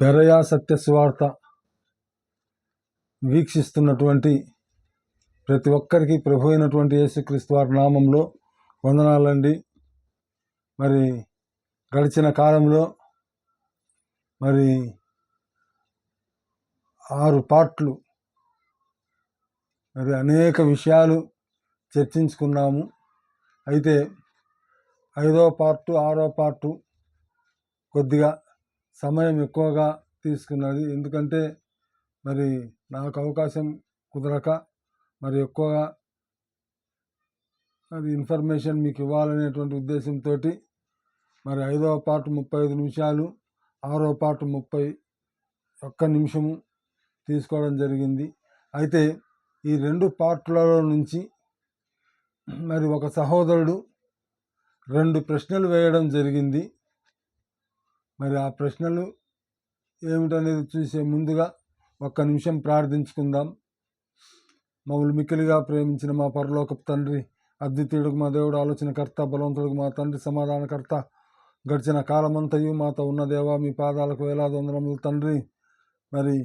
పెరయా సత్య సువార్త వీక్షిస్తున్నటువంటి ప్రతి ఒక్కరికి ప్రభు అయినటువంటి యేసుక్రీస్తు వారి నామంలో వందనాలండి. మరి గడిచిన కాలంలో మరి ఆరు పార్ట్లు మరి అనేక విషయాలు చర్చించుకున్నాము. అయితే ఐదో పార్టు ఆరో పార్టు కొద్దిగా సమయం ఎక్కువగా తీసుకున్నది. ఎందుకంటే మరి నాకు అవకాశం కుదరక మరి ఎక్కువగా అది ఇన్ఫర్మేషన్ మీకు ఇవ్వాలనేటువంటి ఉద్దేశంతో మరి ఐదవ పార్ట్ ముప్పై ఐదు నిమిషాలు ఆరో పార్ట్ ముప్పై ఒక్క నిమిషము తీసుకోవడం జరిగింది. అయితే ఈ రెండు పార్ట్లలో నుంచి మరి ఒక సహోదరుడు రెండు ప్రశ్నలు వేయడం జరిగింది. మరి ఆ ప్రశ్నలు ఏమిటనేది చూసే ముందుగా ఒక్క నిమిషం ప్రార్థించుకుందాం. మమ్మల్ని మిక్కిలిగా ప్రేమించిన మా పరలోకపు తండ్రి అద్వితీయుడికి మా దేవుడు ఆలోచనకర్త బలవంతుడికి మా తండ్రి సమాధానకర్త గడిచిన కాలమంతయు మాతో ఉన్న దేవా మీ పాదాలకు వేలాది వందనములు తండ్రి. మరి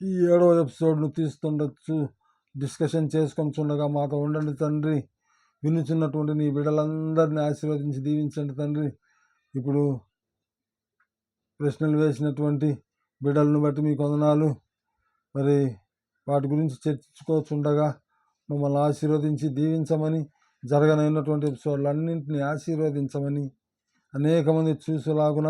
ఈ ఏడవ ఎపిసోడ్ను తీస్తుండొచ్చు డిస్కషన్ చేసుకొని చుండగా మాతో ఉండండి తండ్రి. వినుచున్నటువంటి నీ బిడ్డలందరినీ ఆశీర్వదించి దీవించండి తండ్రి. ఇప్పుడు ప్రశ్నలు వేసినటువంటి బిడ్డలను బట్టి మీ కొందనాలు మరి వాటి గురించి చర్చించుకోవచ్చుండగా మమ్మల్ని ఆశీర్వదించి దీవించమని జరగనైనటువంటి ఎపిసోడ్లన్నింటినీ ఆశీర్వదించమని అనేక మంది చూసేలాగున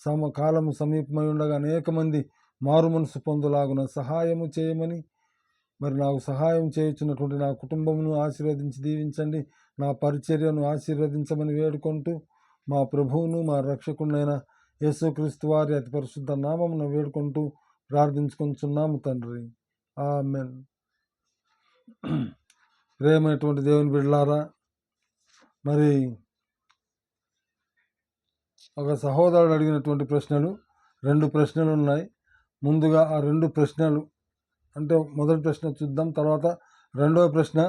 సమ కాలం సమీపమై ఉండగా అనేక మంది మారు మనసు పొందులాగున సహాయము చేయమని మరి నాకు సహాయం చేయించినటువంటి నా కుటుంబమును ఆశీర్వదించి దీవించండి. నా పరిచర్యను ఆశీర్వదించమని వేడుకుంటూ మా ప్రభువును మా రక్షకుడైన యేసుక్రీస్తు వారి అతి పరిశుద్ధ నామమును వేడుకుంటూ ప్రార్థించుకుంటున్నాము తండ్రి. ఆమెన్. ప్రేమైనటువంటి దేవుని బిడ్డలారా మరి ఒక సహోదరుడు అడిగినటువంటి ప్రశ్నలు రెండు ప్రశ్నలు ఉన్నాయి. ముందుగా ఆ రెండు ప్రశ్నలు అంటే మొదటి ప్రశ్న చూద్దాం తర్వాత రెండవ ప్రశ్న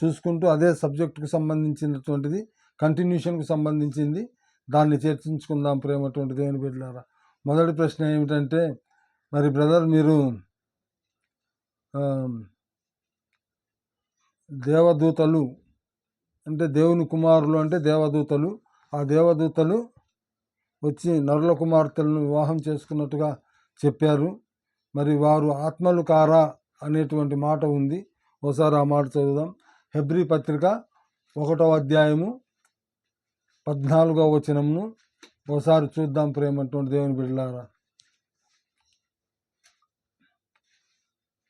చూసుకుంటూ అదే సబ్జెక్టుకు సంబంధించినటువంటిది కంటిన్యూషన్కు సంబంధించింది. దాన్ని చర్చించుకుందాం ప్రేమటువంటి దేవుని బిడ్డలారా. మొదటి ప్రశ్న ఏమిటంటే మరి బ్రదర్ మీరు దేవదూతలు అంటే దేవుని కుమారులు అంటే దేవదూతలు ఆ దేవదూతలు వచ్చి నరుల కుమార్తెలను వివాహం చేసుకున్నట్టుగా చెప్పారు. మరి వారు ఆత్మలు కారా అనేటువంటి మాట ఉంది. ఒకసారి ఆ మాట చదువుదాం. హెబ్రి పత్రిక ఒకటో అధ్యాయము పద్నాలుగో వచనమును ఒకసారి చూద్దాం ప్రేమటువంటి దేవుని బిడ్డలారా.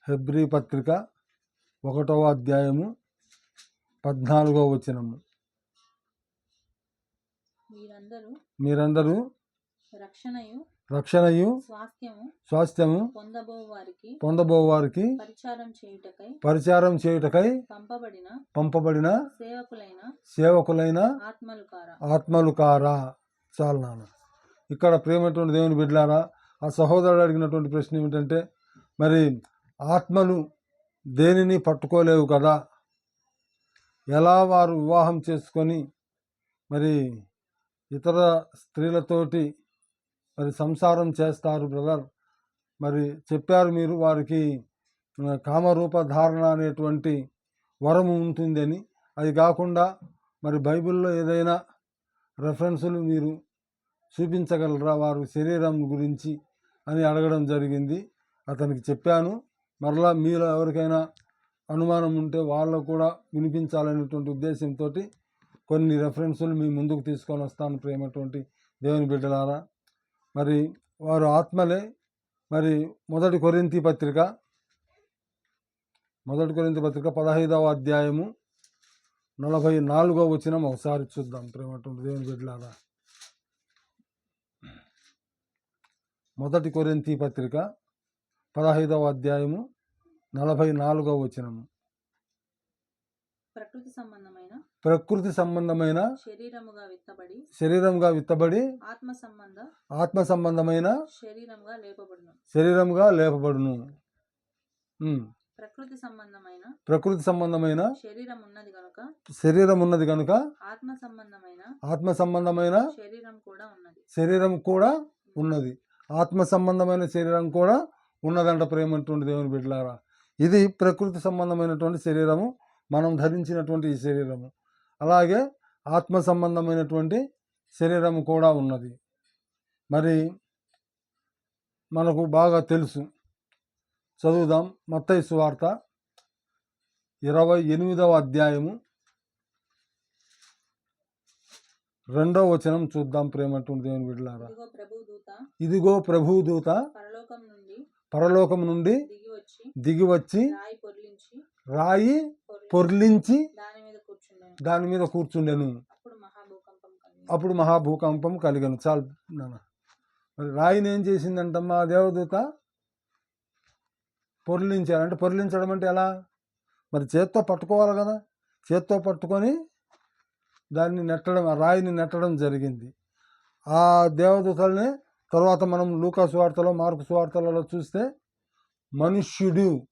హెబ్రి పత్రిక ఒకటవ అధ్యాయము పద్నాలుగో వచనము. మీరందరూ మీరందరూ రక్షణయు రక్షణయు స్వాస్థ్యము స్వాస్థ్యము పొందబో వారికి పొందబోవారికి పరిచారం చేయుటకై పంపబడిన పంపబడిన సేవకులైన సేవకులైన ఆత్మలు కారా చాలు నాన్న. ఇక్కడ ప్రేమటువంటి దేవుని బిడ్డలారా ఆ సహోదరుడు అడిగినటువంటి ప్రశ్న ఏమిటంటే మరి ఆత్మలు దేనిని పట్టుకోలేవు కదా? ఎలా వారు వివాహం చేసుకొని మరి ఇతర స్త్రీలతోటి మరి సంసారం చేస్తారు బ్రదర్. మరి చెప్పారు మీరు వారికి కామరూప ధారణ అనేటువంటి వరము ఉంటుందని. అది కాకుండా మరి బైబిల్లో ఏదైనా రెఫరెన్సులు మీరు చూపించగలరా వారు శరీరం గురించి అని అడగడం జరిగింది. అతనికి చెప్పాను మరలా మీలో ఎవరికైనా అనుమానం ఉంటే వాళ్ళకు కూడా వినిపించాలనేటువంటి ఉద్దేశంతో కొన్ని రెఫరెన్సులు మీ ముందుకు తీసుకొని వస్తాను ప్రేమటువంటి దేవుని బిడ్డలారా. మరి వారు ఆత్మలే. మరి మొదటి కొరింతి పత్రిక. మొదటి కొరింతి పత్రిక పదహైదవ అధ్యాయము నలభై నాలుగో వచ్చిన ఒకసారి చూద్దాం. ప్రేమటువంటి దేవుని బిడ్డలారా. మొదటి కొరింతి పత్రిక పదహైదవ అధ్యాయము నలభై నాలుగవ వచనము. ప్రకృతి సంబంధమైన ప్రకృతి సంబంధమైన శరీరముగా విత్తబడి శరీరంగా విత్తబడి ఆత్మ సంబంధ ఆత్మ సంబంధమైన శరీరముగా లేపబడును. శరీరంగా లేపబడును. ఉమ్. ప్రకృతి సంబంధమైన ప్రకృతి సంబంధమైన శరీరం ఉన్నది కనుక శరీరం ఉన్నది కనుక ఆత్మ సంబంధమైన ఆత్మ సంబంధమైన శరీరం కూడా ఉన్నది. శరీరం కూడా ఉన్నది. ఆత్మ సంబంధమైన శరీరం కూడా ఉన్నదంట ప్రేమటువంటి దేవుని బిడ్డలారా. ఇది ప్రకృతి సంబంధమైనటువంటి శరీరము. మనం ధరించినటువంటి ఈ శరీరము. అలాగే ఆత్మ సంబంధమైనటువంటి శరీరము కూడా ఉన్నది. మరి మనకు బాగా తెలుసు. చదువుదాం మత్తయి సువార్త ఇరవై ఎనిమిదవ అధ్యాయము. రెండవ వచనం చూద్దాం ప్రేమటువంటి దేవుని బిడ్డలారా. ఇదిగో ప్రభు దూత ఇదిగో ప్రభు దూత పరలోకం నుండి పరలోకం నుండి దిగి వచ్చి దిగి వచ్చి రాయి పొర్లించి రాయి పొర్లి పొర్లించి దాని మీద కూర్చుండెను. అప్పుడు మహాభూకంపం కలిగను. చాలు నాన్న. మరి రాయిని ఏం చేసిందంటమ్మా దేవదూత? పొర్లించారు అంటే పొర్లించడం అంటే ఎలా? మరి చేత్తో పట్టుకోవాలి కదా. చేత్తో పట్టుకొని దాన్ని నెట్టడం రాయిని నెట్టడం జరిగింది. ఆ దేవదూతల్ని తర్వాత మనం లూకాసు వార్తలో మార్కు వార్తలలో చూస్తే మనుష్యుడు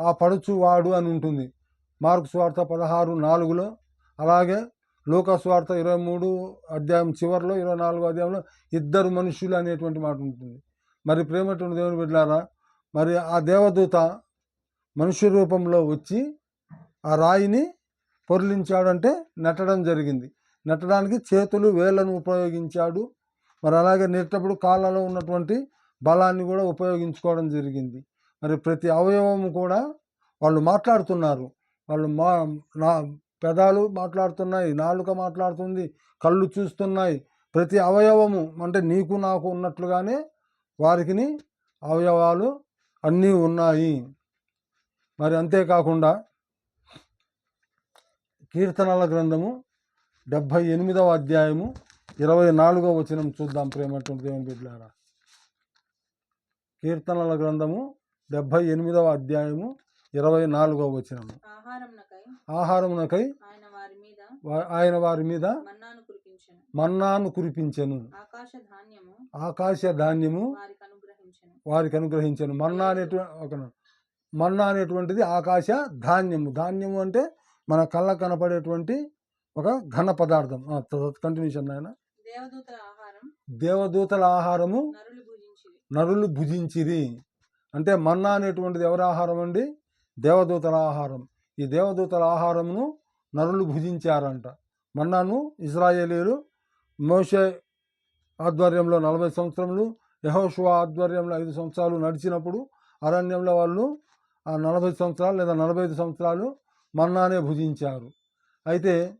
ఆ పడుచువాడు అని ఉంటుంది. మార్కు స్వార్థ పదహారు నాలుగులో అలాగే లోకస్వార్థ ఇరవై మూడు అధ్యాయం చివరిలో ఇరవై నాలుగు అధ్యాయంలో ఇద్దరు మనుషులు అనేటువంటి మాట ఉంటుంది. మరి ప్రేమటువంటి దేవుని బిడ్డారా మరి ఆ దేవదూత మనుష్య రూపంలో వచ్చి ఆ రాయిని పొర్లించాడంటే నెట్టడం జరిగింది. నెట్టడానికి చేతులు వేళ్ళను ఉపయోగించాడు. మరి అలాగే నెట్టప్పుడు కాళ్ళలో ఉన్నటువంటి బలాన్ని కూడా ఉపయోగించుకోవడం జరిగింది. మరి ప్రతి అవయవము కూడా వాళ్ళు మాట్లాడుతున్నారు. వాళ్ళు మా నా పెదాలు మాట్లాడుతున్నాయి నాలుక మాట్లాడుతుంది కళ్ళు చూస్తున్నాయి. ప్రతి అవయవము అంటే నీకు నాకు ఉన్నట్లుగానే వారికి అవయవాలు అన్నీ ఉన్నాయి. మరి అంతేకాకుండా కీర్తనల గ్రంథము డెబ్భై ఎనిమిదవ అధ్యాయము ఇరవై నాలుగవ వచనం చూద్దాం ప్రేమటువంటి దేవుని బిడ్డారా కీర్తనల గ్రంథము డెబ్భై ఎనిమిదవ అధ్యాయము ఇరవై వచనము. ఆహారంనకై ఆహారమునకై ఆయన వారి మీద మన్నాను కురిపించెను. ఆకాశ ధాన్యము వారికి అనుగ్రహించెను. మన్నా అనేటువంటి ఒక మన్నా అనేటువంటిది ఆకాశ ధాన్యము. ధాన్యము అంటే మన కళ్ళ కనపడేటువంటి ఒక ఘన పదార్థం. కంటిన్యూషన్ ఆయన దేవదూతల ఆహారం దేవదూతల ఆహారము నరులు భుజించిరి. అంటే మన్నా అనేటువంటిది ఎవరి ఆహారం అండి? దేవదూతల ఆహారం. ఈ దేవదూతల ఆహారమును నరులు భుజించారంట. మన్నాను ఇజ్రాయేలీలు మోషే ఆధ్వర్యంలో నలభై సంవత్సరములు యహోషువా ఆధ్వర్యంలో ఐదు సంవత్సరాలు నడిచినప్పుడు అరణ్యంలో వాళ్ళు ఆ నలభై సంవత్సరాలు లేదా నలభై ఐదు సంవత్సరాలు మన్నానే భుజించారు. అయితే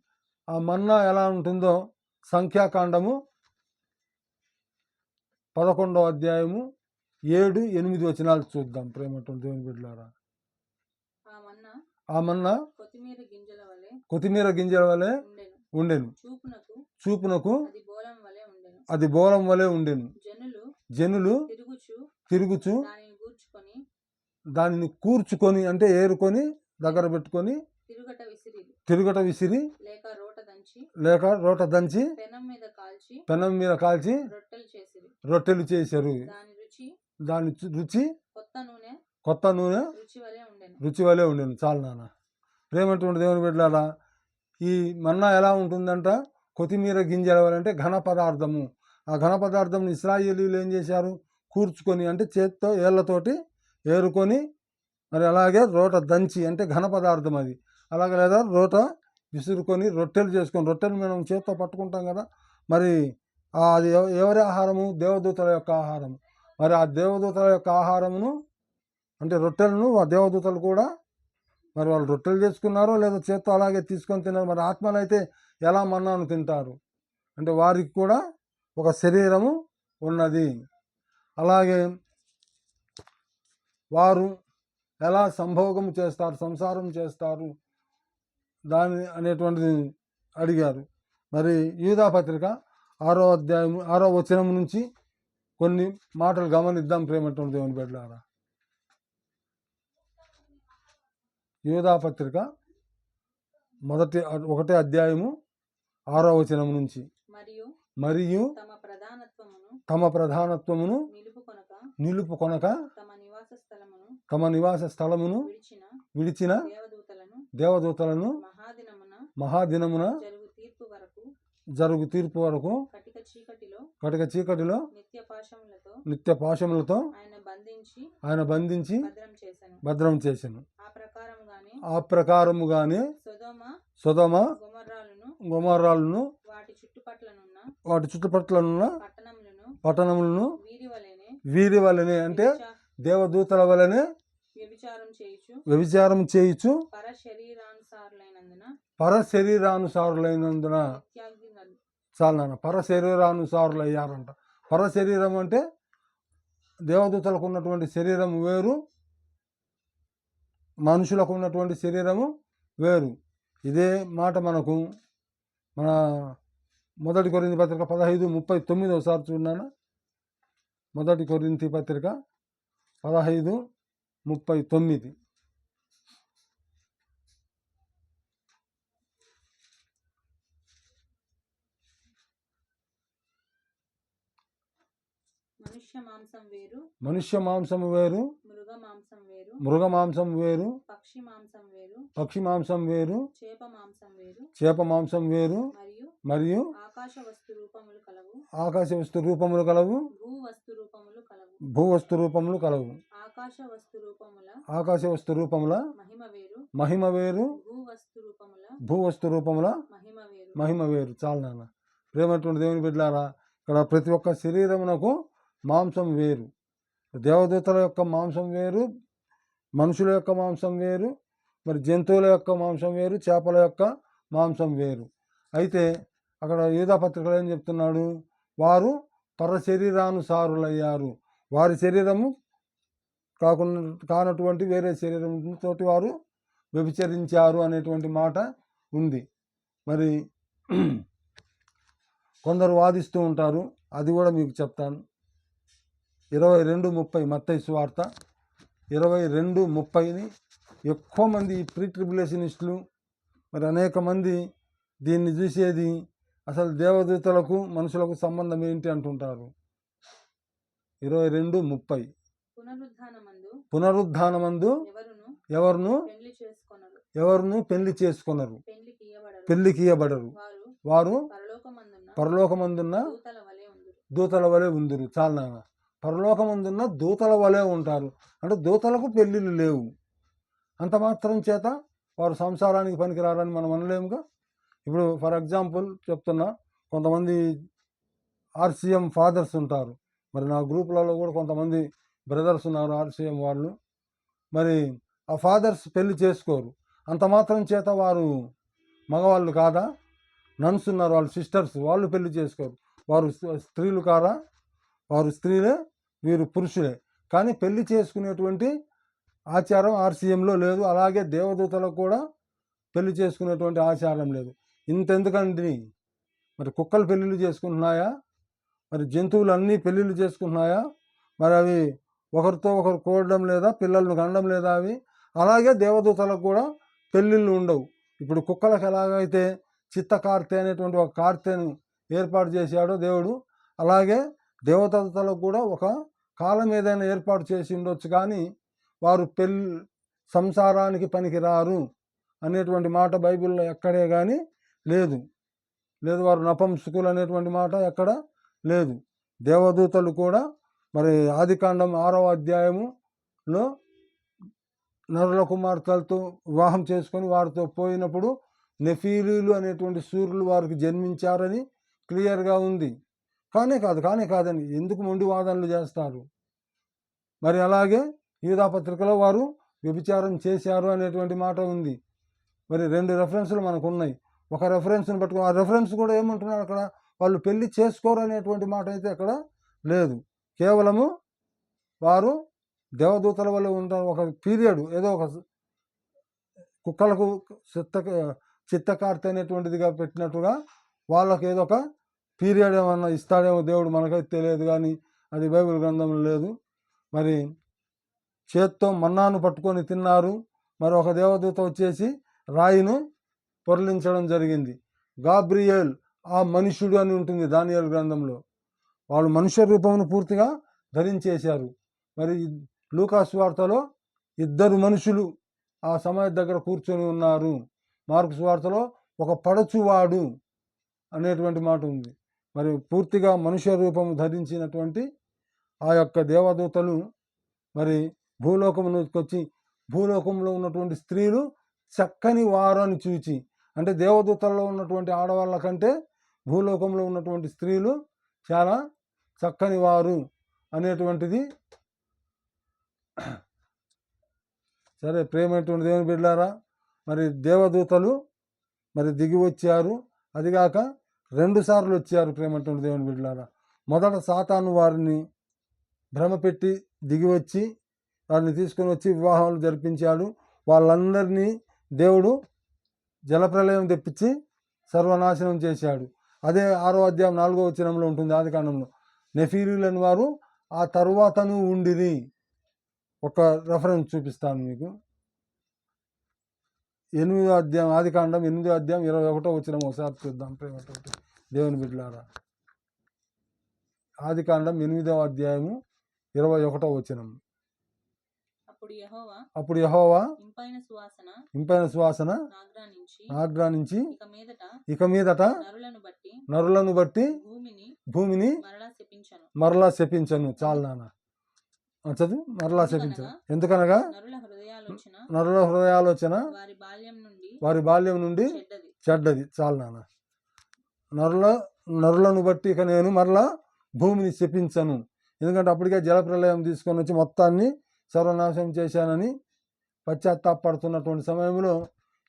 ఆ మన్నా ఎలా ఉంటుందో సంఖ్యాకాండము పదకొండవ అధ్యాయము ఏడు ఎనిమిది వచనాలు చూద్దాం ప్రేమటువంటి దేవుని బిడ్డలారా. మన్నా ఆ మన్నా కొత్తిమీర గింజల వలె ఉండెను. చూపునకు అది బోలం వలె ఉండెను. జనులు తిరుగుచు దానిని కూర్చుకొని అంటే ఏరుకొని దగ్గర పెట్టుకొని తిరుగట విసిరి లేక రోట దంచి పెనం మీద కాల్చి రొట్టెలు చేశారు దాని రుచి కొత్త నూనె రుచి వలె ఉండెను ఉండేది. చాలు నాన్న. ప్రేమటువంటి దేవుని బిడ్డలారా ఈ మన్నా ఎలా ఉంటుందంట? కొత్తిమీర గింజల వలె అంటే ఘన పదార్థము. ఆ ఘన పదార్థం ఇస్రాయేలీలు ఏం చేశారు? కూర్చుకొని అంటే చేత్తో ఏళ్ళతోటి ఏరుకొని మరి అలాగే రోట దంచి అంటే ఘన పదార్థం అది. అలాగే లేదా రోట విసురుకొని రొట్టెలు చేసుకొని రొట్టెలు మనం చేత్తో పట్టుకుంటాం కదా మరి అది ఎవరి ఆహారము? దేవదూతల యొక్క ఆహారము. మరి ఆ దేవదూతల యొక్క ఆహారమును అంటే రొట్టెలను ఆ దేవదూతలు కూడా మరి వాళ్ళు రొట్టెలు చేసుకున్నారో లేదా చేత్తో అలాగే తీసుకొని తిన్నారు. మరి ఆత్మలు అయితే ఎలా మన్నాను తింటారు? అంటే వారికి కూడా ఒక శరీరము ఉన్నది. అలాగే వారు ఎలా సంభోగం చేస్తారు సంసారం చేస్తారు దాని అనేటువంటిది అడిగారు. మరి యూదా పత్రిక ఆరో అధ్యాయం ఆరో వచనం నుంచి కొన్ని మాటలు గమనిద్దాం ప్రేమటువంటి దేవుని బిడ్డలారా. యూదా పత్రిక మొదటి ఒకటే అధ్యాయము ఆరో వచనం నుంచి. మరియు తమ ప్రధానత్వమును నిలుపుకొనక నిలుపుకొనక తమ నివాస స్థలమును విడిచిన దేవదూతలను మహాదినమున జరుగు తీర్పు వరకు కటిక చీకటిలో నిత్య పాశములతో ఆయన బంధించి భద్రం చేశాను ఆ ప్రకారముగానే సుధమ గుమర్రాలను గుమారాలను వాటి చుట్టుపట్లనున్న పట్టణములను వీరి వలెనే అంటే దేవదూతల వలనే వ్యభిచారం చేయుచు పర శరీరానుసారులైనందున చాలా పర శరీరానుసారులు అయ్యారంట పర శరీరం అంటే దేవదూతలకు ఉన్నటువంటి శరీరం వేరు మనుషులకు ఉన్నటువంటి శరీరము వేరు. ఇదే మాట మనకు మన మొదటి కొరింది పత్రిక పదహైదు ముప్పై తొమ్మిది ఒకసారి చూడన్నాను మొదటి కొరింతి పత్రిక పదహైదు ముప్పై తొమ్మిది. మనుష్య మాంసం వేరు. మనుష్య మాంసము వేరు. మృగ మాంసం వేరు. పక్షి మాంసం వేరు. చేప మాంసం వేరు. మరియు ఆకాశ వస్తు రూపములు కలవు. భూ వస్తు రూపములు కలవు. భూవస్తు రూపములు కలవు. ఆకాశ వస్తు రూపముల మహిమ వేరు. భూ వస్తు రూపముల మహిమ వేరు. మహిమ వేరు. చాలు నాన్న. ప్రేమటువంటి దేవుని బిడ్డలారా ఇక్కడ ప్రతి ఒక్క శరీరమునకు మాంసం వేరు. దేవదూతల యొక్క మాంసం వేరు మనుషుల యొక్క మాంసం వేరు మరి జంతువుల యొక్క మాంసం వేరు చేపల యొక్క మాంసం వేరు. అయితే అక్కడ యూదా పత్రికలు ఏం చెప్తున్నాడు? వారు పర శరీరానుసారులయ్యారు. వారి శరీరము కాకుండా కానటువంటి వేరే శరీరంతో వారు వ్యభిచరించారు అనేటువంటి మాట ఉంది. మరి కొందరు వాదిస్తూ ఉంటారు. అది కూడా మీకు చెప్తాను. ఇరవై రెండు ముప్పై మత్తయి సువార్త ఇరవై రెండు ముప్పైని ఎక్కువ మంది ప్రీ ట్రిబులేషనిస్టులు మరి అనేక మంది దీన్ని చూసేది అసలు దేవదూతలకు మనుషులకు సంబంధం ఏంటి అంటుంటారు. ఇరవై రెండు ముప్పై. పునరుద్ధానమందు ఎవరును ఎవరును? పెళ్ళి చేసుకొనరు. చేసుకొనరు. పెళ్ళికి ఇయ్యబడరు ఇయ్యబడరు వారు పరలోకమందున్న దూతల వలె ఉందురు. దూతల వలె ఉందిరు. చాలు పరలోకమందున్న దూతల వలె ఉంటారు. అంటే దూతలకు పెళ్ళిళ్ళు లేవు. అంత మాత్రం చేత వారు సంసారానికి పనికిరారని మనం అనలేముగా. ఇప్పుడు ఫర్ ఎగ్జాంపుల్ చెప్తున్నా కొంతమంది ఆర్సీఎం ఫాదర్స్ ఉంటారు. మరి నా గ్రూపులలో కూడా కొంతమంది బ్రదర్స్ ఉన్నారు ఆర్సీఎం వాళ్ళు. మరి ఆ ఫాదర్స్ పెళ్ళి చేసుకోరు. అంత మాత్రం చేత వారు మగవాళ్ళు కాదా? నన్స్ ఉన్నారు వాళ్ళ సిస్టర్స్ వాళ్ళు పెళ్ళి చేసుకోరు. వారు స్త్రీలు కారా? వారు స్త్రీలే వీరు పురుషులే. కానీ పెళ్ళి చేసుకునేటువంటి ఆచారం ఆర్సీఎంలో లేదు. అలాగే దేవదూతలకు కూడా పెళ్ళి చేసుకునేటువంటి ఆచారం లేదు. ఇంతెందుకండి? మరి కుక్కలు పెళ్ళిళ్ళు చేసుకుంటున్నాయా? మరి జంతువులు అన్నీ పెళ్ళిళ్ళు చేసుకుంటున్నాయా? మరి అవి ఒకరితో ఒకరు కూడడం లేదా పిల్లలను కనడం లేదా అవి? అలాగే దేవదూతలకు కూడా పెళ్ళిళ్ళు ఉండవు. ఇప్పుడు కుక్కలకు ఎలాగైతే చిత్త కార్తె అనేటువంటి ఒక కార్తెను ఏర్పాటు చేశాడో దేవుడు అలాగే దేవతలకు కూడా ఒక కాలం ఏదైనా ఏర్పాటు చేసి ఉండొచ్చు కానీ వారు పెళ్ళి సంసారానికి పనికిరారు అనేటువంటి మాట బైబిల్లో ఎక్కడే కానీ లేదు. లేదు వారు నపంసుకులు అనేటువంటి మాట ఎక్కడ లేదు. దేవదూతలు కూడా మరి ఆదికాండం ఆరవ అధ్యాయములో నరుల కుమార్తెలతో వివాహం చేసుకొని వారితో పోయినప్పుడు నెఫీలీలు అనేటువంటి సూర్యులు వారికి జన్మించారని క్లియర్గా ఉంది. కానే కాదు కానే కాదని ఎందుకు మొండి వాదనలు చేస్తారు? మరి అలాగే యూదా పత్రికలో వారు వ్యభిచారం చేశారు అనేటువంటి మాట ఉంది. మరి రెండు రెఫరెన్స్లు మనకు ఉన్నాయి ఒక రెఫరెన్స్ని పట్టుకో ఆ రెఫరెన్స్ కూడా ఏమంటున్నారు అక్కడ? వాళ్ళు పెళ్ళి చేసుకోరు అనేటువంటి మాట అయితే అక్కడ లేదు. కేవలము వారు దేవదూతల వల్ల ఉంటారు. ఒక పీరియడ్ ఏదో ఒక కుక్కలకు చిత్త చిత్తకార్తె అనేటువంటిదిగా పెట్టినట్టుగా వాళ్ళకి ఏదో ఒక పీరియడ్ ఏమన్నా ఇస్తాడేమో దేవుడు మనకైతే తెలియదు కానీ అది బైబిల్ గ్రంథంలో లేదు. మరి చేత్తో మన్నాను పట్టుకొని తిన్నారు. మరి ఒక దేవదూత వచ్చేసి రాయిను పొరలించడం జరిగింది. గాబ్రియల్ ఆ మనుషుడు అని ఉంటుంది దానియల్ గ్రంథంలో. వాళ్ళు మనుష్య రూపమును పూర్తిగా ధరించేశారు. మరి లూకాస్ వార్తలో ఇద్దరు మనుషులు ఆ సమయ దగ్గర కూర్చొని ఉన్నారు. మార్క్స్ వార్తలో ఒక పడచువాడు అనేటువంటి మాట ఉంది. మరి పూర్తిగా మనుష్య రూపం ధరించినటువంటి ఆ యొక్క దేవదూతలు మరి భూలోకమునికి వచ్చి భూలోకంలో ఉన్నటువంటి స్త్రీలు చక్కని వారు అని చూచి అంటే దేవదూతల్లో ఉన్నటువంటి ఆడవాళ్ళ కంటే భూలోకంలో ఉన్నటువంటి స్త్రీలు చాలా చక్కని వారు అనేటువంటిది. సరే ప్రేమైనటువంటి దేవుని బిడ్డారా మరి దేవదూతలు మరి దిగి వచ్చారు. అదిగాక రెండు సార్లు వచ్చారు ప్రేమైనటువంటి దేవుని బిడ్డలారా. మొదట సాతాను వారిని భ్రమపెట్టి దిగివచ్చి వారిని తీసుకొని వచ్చి వివాహాలు జరిపించాడు. వాళ్ళందరినీ దేవుడు జలప్రలయం తెప్పించి సర్వనాశనం చేశాడు. అదే ఆరో అధ్యాయం నాలుగో వచనంలో ఉంటుంది ఆది కాండంలో. నెఫీరులని వారు ఆ తరువాతను ఉండిరి. ఒక రెఫరెన్స్ చూపిస్తాను మీకు. ఎనిమిదో అధ్యాయం ఆది కాండం ఎనిమిదో అధ్యాయం ఇరవై ఒకటో వచ్చిన ఒకసారి చూద్దాం ప్రేమతోటి. దేవుని బిడ్డలారా. ఆది కాండం ఎనిమిదవ అధ్యాయము ఇరవై ఒకటో వచనం. అప్పుడు యెహోవా ఇంపైన సువాసన ఇంపైన సువాసన నాగ్రా నుంచి ఆగ్రా నుంచి ఇక మీదట నరులను బట్టి భూమిని మరలా శపించను. చాలు నాన్న. చదువు? మరలా శపించను. ఎందుకనగా నరుల హృదయాలోచన వారి బాల్యం నుండి వారి బాల్యం నుండి చెడ్డది. చెడ్డది. చాలు నాన్న. నరుల నరులను బట్టి ఇక నేను మరలా భూమిని శపించను. ఎందుకంటే అప్పటికే జలప్రలయం తీసుకొని వచ్చి మొత్తాన్ని సర్వనాశనం చేశానని పశ్చాత్తాపడుతున్నటువంటి సమయంలో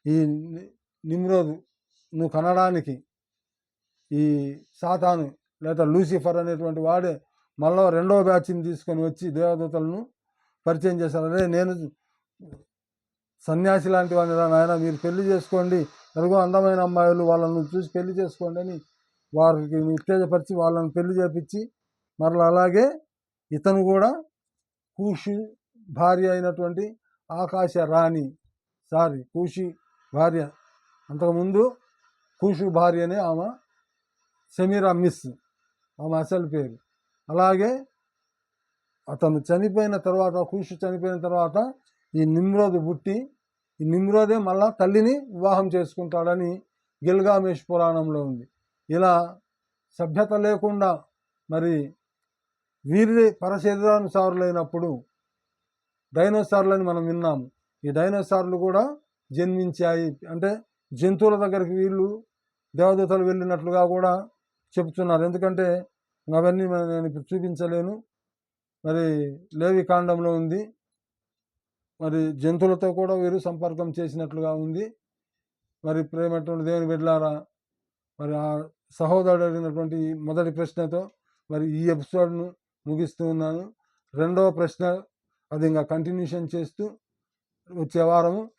ఈ నిమ్రోదు నువ్వు కనడానికి ఈ సాతాను లేదా లూసిఫర్ అనేటువంటి వాడే మళ్ళీ రెండవ బ్యాచ్ని తీసుకొని వచ్చి దేవదూతలను పరిచయం చేశారు. అదే నేను సన్యాసి లాంటి వాడిని రా నాయన మీరు పెళ్ళి చేసుకోండి ఎలాగో అందమైన అమ్మాయిలు వాళ్ళను చూసి పెళ్ళి చేసుకోండి అని వారికి ఉత్తేజపరిచి వాళ్ళని పెళ్ళి చేపించి మరలా అలాగే ఇతను కూడా కూషి భార్య అయినటువంటి ఆకాశ రాణి సారీ కూషి భార్య. అంతకుముందు కూషు భార్యనే ఆమె సమీరా మిస్ ఆమె అసలు పేరు. అలాగే అతను చనిపోయిన తర్వాత కూషు చనిపోయిన తర్వాత ఈ నిమ్రోదు పుట్టి నిమ్రోదే మళ్ళా తల్లిని వివాహం చేసుకుంటాడని గిల్గామేష్ పురాణంలో ఉంది. ఇలా సభ్యత లేకుండా మరి వీరి పరశరీరానుసారులైనప్పుడు డైనోసార్లని మనం విన్నాము. ఈ డైనోసార్లు కూడా జన్మించాయి. అంటే జంతువుల దగ్గరికి వీళ్ళు దేవదూతలు వెళ్ళినట్లుగా కూడా చెప్తున్నారు ఎందుకంటే అవన్నీ నేను ఇప్పుడు చూపించలేను. మరి లేవి కాండంలో ఉంది. మరి జంతువులతో కూడా వీరు సంపర్కం చేసినట్లుగా ఉంది. మరి ప్రేమటువంటి దేవుని బిడ్డలారా మరి ఆ సహోదరుడు అడిగినటువంటి మొదటి ప్రశ్నతో మరి ఈ ఎపిసోడ్ను ముగిస్తూ ఉన్నాను. రెండవ ప్రశ్న అది ఇంకా కంటిన్యూషన్ చేస్తూ వచ్చే వారము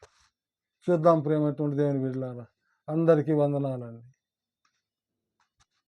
చూద్దాం ప్రేమటువంటి దేవుని బిడ్డలారా. అందరికీ వందనాలండి.